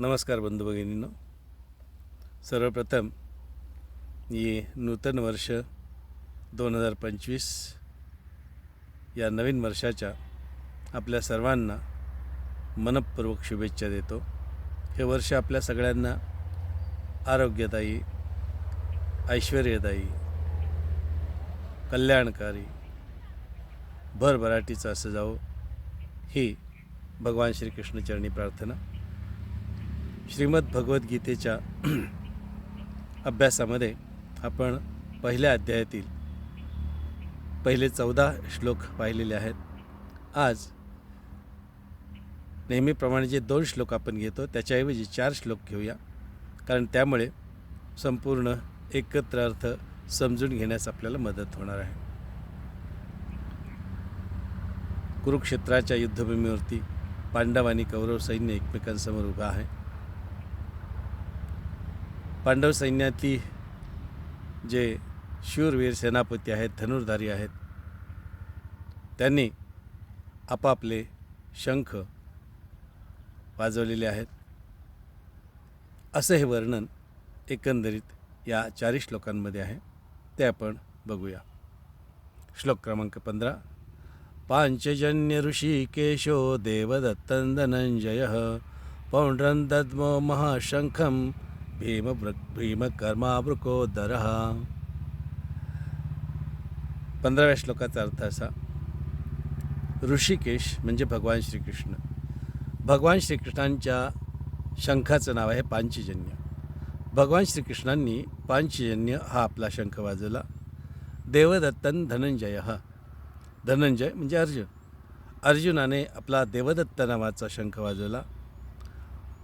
नमस्कार बंधू भगिनींनो. सर्वप्रथम ये नूतन वर्ष दोन हजार पंचवीस या नवीन वर्षाच्या आपल्या सर्वांना मनपूर्वक शुभेच्छा देतो. हे वर्ष आपल्या सगळ्यांना आरोग्यदायी ऐश्वर्यदायी कल्याणकारी भरभराटीचं असं जावं ही भगवान श्रीकृष्णचरणी प्रार्थना. श्रीमद भगवद्गीतेच्या अभ्यासामध्ये आपण पहिल्या अध्यायातील पहिले चौदा श्लोक पाहिलेले आहेत. आज नेहमीप्रमाणे जे दोन श्लोक आपण घेतो त्याच्याऐवजी चार श्लोक घेऊया. कारण त्यामुळे संपूर्ण एकत्र अर्थ समजून घेण्यास आपल्याला मदत होणार आहे. कुरुक्षेत्राच्या युद्धभूमीवरती पांडव आणि कौरव सैन्य एकमेकांसमोर उभा आहे. पांडव सैन्यातली जे शूरवीर सेनापती आहेत धनुर्धारी आहेत त्यांनी आपापले शंख वाजवलेले आहेत. असं हे वर्णन एकंदरीत या चारी श्लोकांमध्ये आहे. ते आपण बघूया. श्लोक क्रमांक पंधरा. पांचजन्य ऋषिकेशो देवदत्तन धनंजय पौंड्रन दद्मो महाशंखं भीम भीमकर्मावृकोदर। पंधराव्या श्लोकाचा अर्थ असा ऋषिकेश म्हणजे भगवान श्रीकृष्ण. भगवान श्रीकृष्णांच्या शंखाचं नाव आहे पांचजन्य. भगवान श्रीकृष्णांनी पांचजन्य हा आपला शंख वाजवला. देवदत्तन धनंजय. हा धनंजय म्हणजे अर्जुन. अर्जुनाने आपला देवदत्त नावाचा शंख वाजवला.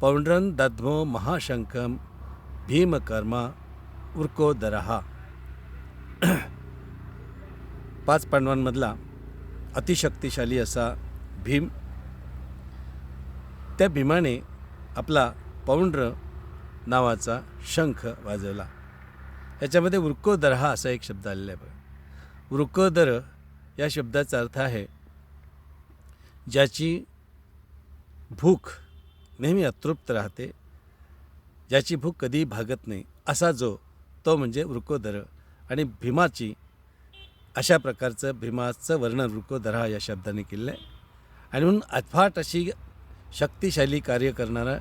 पौंड्रन दध्मो महाशंखम भीमकर्मा उर्कोदरहा पाच पांडवांमधला अतिशक्तिशाली असा भीम त्या भीमाने आपला पौंड्र नावाचा शंख वाजवला ह्याच्यामध्ये वृकोदर हा असा एक शब्द आलेला आहे बघा या शब्दाचा अर्थ आहे ज्याची भूक नेहमी अतृप्त राहते ज्याची भूक कधीही भागत नाही. असा जो तो म्हणजे वृकोदर. आणि भीमाची अशा प्रकारचं भीमाचं वर्णन वृकोदरा या शब्दाने केलं आहे. आणि म्हणून अफाट अशी शक्तिशाली कार्य करणारा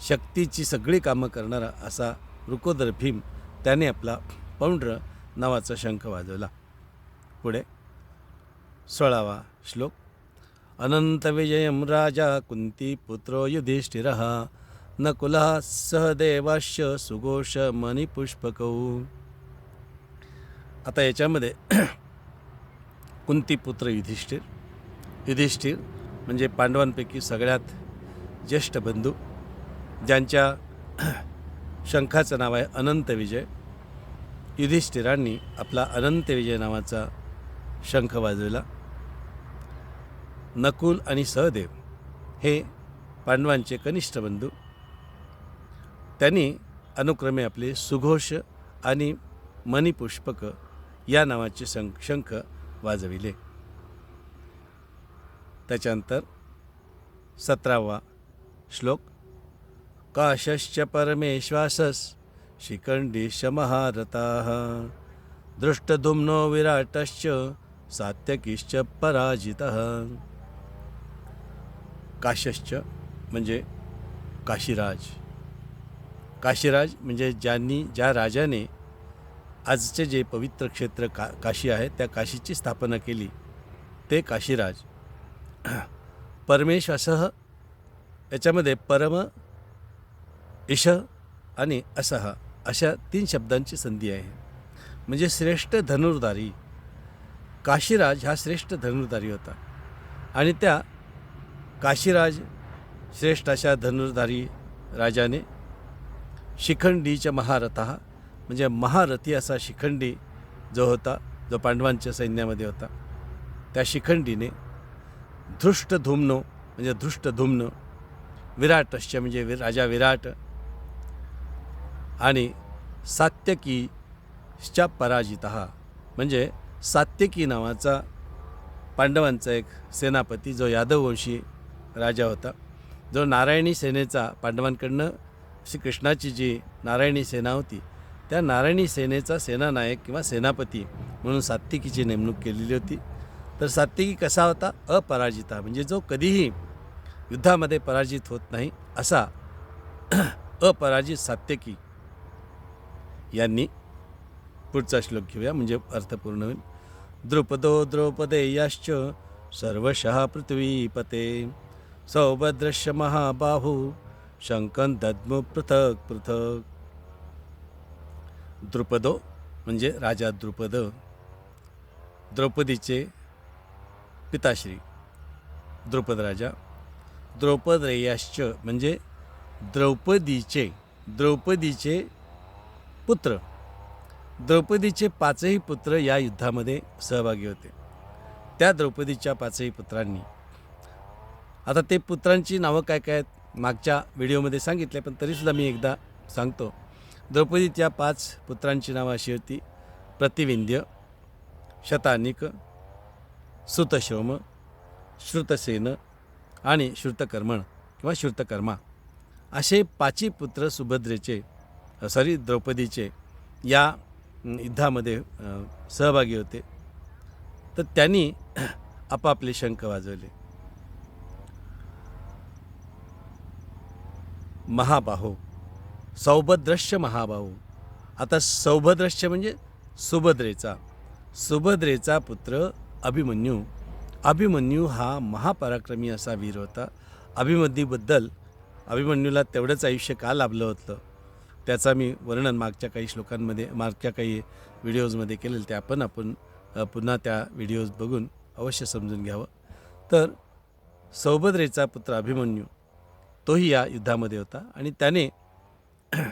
शक्तीची सगळी कामं करणारा असा वृकोदर भीम त्याने आपला पौंड्र नावाचा शंख वाजवला. पुढे सोळावा श्लोक. अनंतविजयं राजा कुंती पुत्रो युधिष्ठिरः नकुलः सहदेवाश्च सुघोष मणिपुष्पकौ। आता याच्यामध्ये कुंतीपुत्र युधिष्ठिर युधिष्ठिर म्हणजे पांडवांपैकी सगळ्यात ज्येष्ठ बंधू ज्यांच्या शंखाचं नाव आहे अनंत विजय. युधिष्ठिरांनी आपला अनंत विजय नावाचा शंख वाजवला. नकुल आणि सहदेव हे पांडवांचे कनिष्ठ बंधू. त्यांनी अनुक्रमे आपले सुघोष आणि मणिपुष्पक या नावाचे शंख शंख वाजविले. त्याच्यानंतर सतरावा श्लोक काशश्च परमेश्वासस शिखंडीश महारथा दृष्टधुम्नो विराटश्च सात्यकीश्च पराजित। काशश्च म्हणजे काशीराज. काशीराज म्हणजे ज्यांनी ज्या राजाने आजचे जे पवित्र क्षेत्र का काशी आहे त्या काशीची स्थापना केली ते काशीराज. परमेश्वासह याच्यामध्ये परम इश आणि असह अशा तीन शब्दांची संधी आहे. म्हणजे श्रेष्ठ धनुर्धारी. काशीराज हा श्रेष्ठ धनुर्धारी होता. आणि त्या काशीराज श्रेष्ठ अशा धनुर्धारी राजाने शिखंडीच्या महारथा म्हणजे महारथी असा शिखंडी जो होता जो पांडवांच्या सैन्यामध्ये होता त्या शिखंडीने धृष्टधुम्नो म्हणजे धृष्टधुम्न विराटश्च म्हणजे वि राजा विराट आणि सात्यकीच्या पराजित म्हणजे सात्यकी नावाचा पांडवांचा एक सेनापती जो यादववंशी राजा होता जो नारायणी सेनेचा पांडवांकडनं श्रीकृष्णाची जी नारायणी सेना होती त्या नारायणी सेनेचा सेनानायक किंवा सेनापती म्हणून सात्विकीची नेमणूक केलेली होती. तर सात्विकी कसा होता? अपराजिता. म्हणजे जो कधीही युद्धामध्ये पराजित होत नाही असा अपराजित सात्यकी यांनी पुढचा श्लोक घेऊया. म्हणजे अर्थपूर्ण होईल. द्रुपदो द्रौपदेयाश्च सर्वशः पृथ्वीपते. सौभद्रश्य महाबाहू शंकन दद्म पृथक पृथक. द्रुपदो म्हणजे राजा द्रुपद. द्रौपदीचे पिताश्री. द्रुपद राजा. द्रौपद रेयाश्च म्हणजे द्रौपदीचे द्रौपदीचे पुत्र. द्रौपदीचे पाचही पुत्र या युद्धामध्ये सहभागी होते. त्या द्रौपदीच्या पाचही पुत्रांनी. आता ते पुत्रांची नावं काय काय आहेत? मागच्या व्हिडिओमध्ये सांगितले पण तरीसुद्धा मी एकदा सांगतो. द्रौपदीच्या पाच पुत्रांची नावं अशी होती. प्रतिविंध्य शतानिक सुतशोम श्रुतसेन आणि श्रुतकर्मण किंवा श्रुतकर्मा. असे पाची पुत्र सुभद्रेचे सॉरी द्रौपदीचे या युद्धामध्ये सहभागी होते. तर त्यांनी आपापले शंख वाजवले. महाबाहो. सौभद्रश्य महाबाहू. आता सौभद्रश्य म्हणजे सुभद्रेचा. सुभद्रेचा पुत्र अभिमन्यू. अभिमन्यू हा महापराक्रमी असा वीर होता. अभिमन्यूबद्दल अभिमन्यूला तेवढंच आयुष्य का लाभलं होतं? त्याचा मी वर्णन मागच्या काही श्लोकांमध्ये मागच्या काही व्हिडिओजमध्ये केलेलं ते आपण आपण पुन्हा त्या व्हिडिओज बघून अवश्य समजून घ्यावं. तर सौभद्रेचा पुत्र अभिमन्यू. तोही या युद्धामध्ये होता. आणि त्याने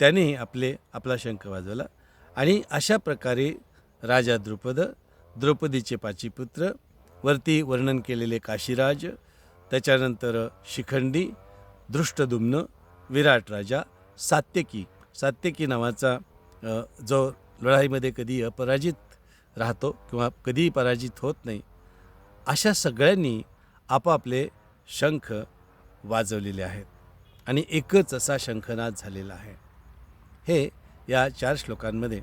त्यानेही आपले आपला शंख वाजवला. आणि अशा प्रकारे राजा द्रुपद द्रौपदीचे पाची पुत्र वरती वर्णन केलेले काशीराज त्याच्यानंतर शिखंडी दृष्टदुम्न विराट राजा सात्यकी. सात्यकी नावाचा जो लढाईमध्ये कधी अपराजित राहतो किंवा कधीही पराजित होत नाही अशा सगळ्यांनी आपापले शंख वाजवलेले आहेत. आणि एकच असा शंखनाद झालेला आहे. हे या चार श्लोकांमध्ये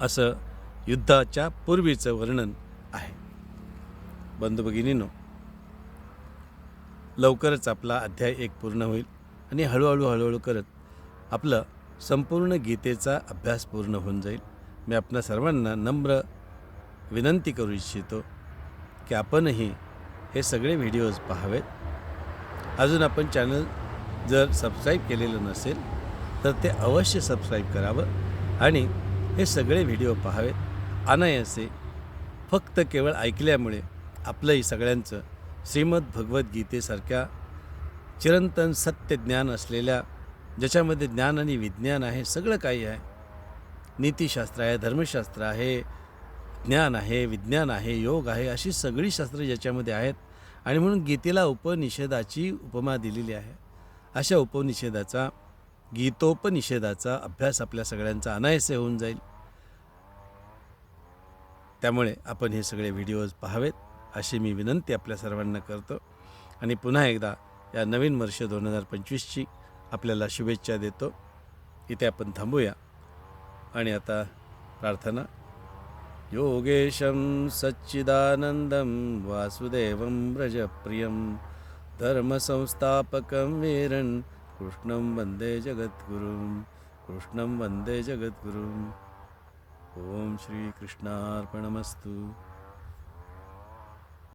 असं युद्धाच्या पूर्वीचं वर्णन आहे. बंधू भगिनीनो लवकरच आपला अध्याय एक पूर्ण होईल आणि हळूहळू हळूहळू करत आपलं संपूर्ण गीतेचा अभ्यास पूर्ण होऊन जाईल. मी आपणा सर्वांना नम्र विनंती करू इच्छितो की आपणही हे सगळे व्हिडिओज पाहावेत. अजून आपण चॅनल जर सबस्क्राईब केलेलं नसेल तर ते अवश्य सबस्क्राईब करावं आणि हे सगळे व्हिडिओ पाहावेत अनायसे फक्त केवळ ऐकल्यामुळे आपलंही सगळ्यांचं श्रीमद भगवद्गीतेसारख्या चिरंतन सत्य ज्ञान असलेल्या ज्याच्यामध्ये ज्ञान आणि विज्ञान आहे सगळं काही आहे. नीतिशास्त्र आहे धर्मशास्त्र आहे ज्ञान आहे विज्ञान आहे योग आहे अशी सगळी शास्त्र ज्याच्यामध्ये आहेत आणि म्हणून गीतेला उपनिषेधाची उपमा दिलेली आहे. अशा उपनिषेधाचा गीतोपनिषेधाचा अभ्यास आपल्या सगळ्यांचा अनायसे होऊन जाईल. त्यामुळे आपण हे सगळे व्हिडिओज पाहावेत अशी मी विनंती आपल्या सर्वांना करतो. आणि पुन्हा एकदा या नवीन वर्ष दोन हजार पंचवीसची आपल्याला शुभेच्छा देतो. इथे आपण थांबूया. आणि आता प्रार्थना योगेशं सच्चिदानन्दं वासुदेवं व्रजप्रियं धर्मसंस्थापकं वीरन् कृष्णं वन्दे जगद्गुरुं कृष्णं वन्दे जगद्गुरुम् ॐ श्रीकृष्णार्पणमस्तु